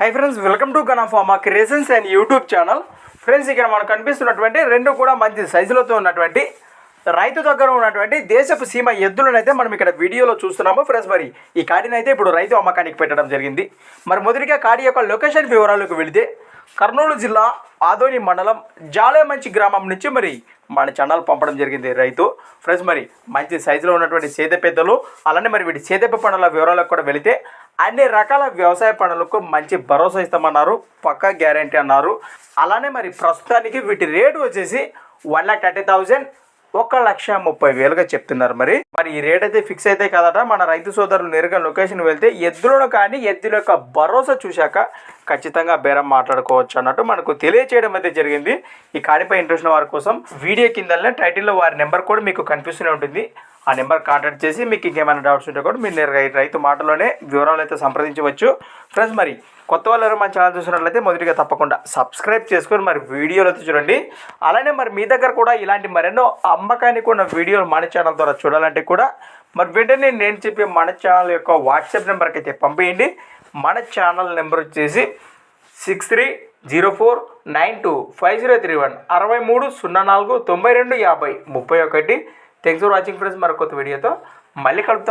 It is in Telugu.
High friends welcome to గనాఫామా creations and YouTube channel friends ఇక్కడ మనకు కనిపిస్తున్నటువంటి రెండు కూడా మంచి సైజులతో ఉన్నటువంటి రైతు దగ్గర ఉన్నటువంటి దేశపు సీమ ఎద్దులను అయితే మనం ఇక్కడ వీడియోలో చూస్తున్నాము. ఫ్రెండ్స్ మరి ఈ కాడిని అయితే ఇప్పుడు రైతు అమ్మకానికి పెట్టడం జరిగింది. మరి మొదటిగా కాడి యొక్క లొకేషన్ వివరాలకు వెళితే కర్నూలు జిల్లా ఆదోని మండలం జాలేమంచి గ్రామం నుంచి మరి మన ఛానల్ పంపడం జరిగింది రైతు. ఫ్రెండ్స్ మరి మంచి సైజులో ఉన్నటువంటి సేద పెద్దలు అలానే మరి వీటి సేదెప్ప పనుల వివరాలకు కూడా వెళితే అన్ని రకాల వ్యవసాయ పనులకు మంచి భరోసా ఇస్తామన్నారు పక్కా గ్యారంటీ అన్నారు. అలానే మరి ప్రస్తుతానికి వీటి రేటు వచ్చేసి వన్ లాక్ థర్టీ థౌజండ్ ఒక లక్ష ముప్పై వేలుగా చెప్తున్నారు మరి. మరి ఈ రేట్ అయితే ఫిక్స్ అయితే కదట. మన రైతు సోదరులు నేరుగా లొకేషన్ వెళ్తే ఎద్దులను కానీ ఎద్దుల యొక్క భరోసా చూశాక ఖచ్చితంగా బేరం మాట్లాడుకోవచ్చు అన్నట్టు మనకు తెలియచేయడం అయితే జరిగింది. ఈ కాడిపై ఇంట్రెస్ట్ ఉన్న వారి కోసం వీడియో కిందనే టైటిల్లో వారి నెంబర్ కూడా మీకు కనిపిస్తూనే ఉంటుంది. ఆ నెంబర్ కాంటాక్ట్ చేసి మీకు ఇంకేమైనా డౌట్స్ ఉంటే కూడా మీరు నేరుగా రైతు మాటలోనే వివరాలు అయితే సంప్రదించవచ్చు. ఫ్రెండ్స్ మరి కొత్త వాళ్ళు మన ఛానల్ చూసినట్లయితే మొదటిగా తప్పకుండా సబ్స్క్రైబ్ చేసుకొని మరి వీడియోలు అయితే చూడండి. అలానే మరి మీ దగ్గర కూడా ఇలాంటి మరెన్నో అమ్మకానికి ఉన్న వీడియోలు మన ఛానల్ ద్వారా చూడాలంటే కూడా మరి వెంటనే నేను చెప్పే మన ఛానల్ యొక్క వాట్సాప్ నెంబర్కి అయితే పంపేయండి. మన ఛానల్ నెంబర్ వచ్చేసి six three zero four nine two five zero three one అరవై మూడు సున్నా నాలుగు తొంభై రెండు యాభై ముప్పై ఒకటి. థ్యాంక్స్ ఫర్ వాచింగ్ ఫ్రెండ్స్ మరొక వీడియోతో మళ్ళీ కలుపుతాం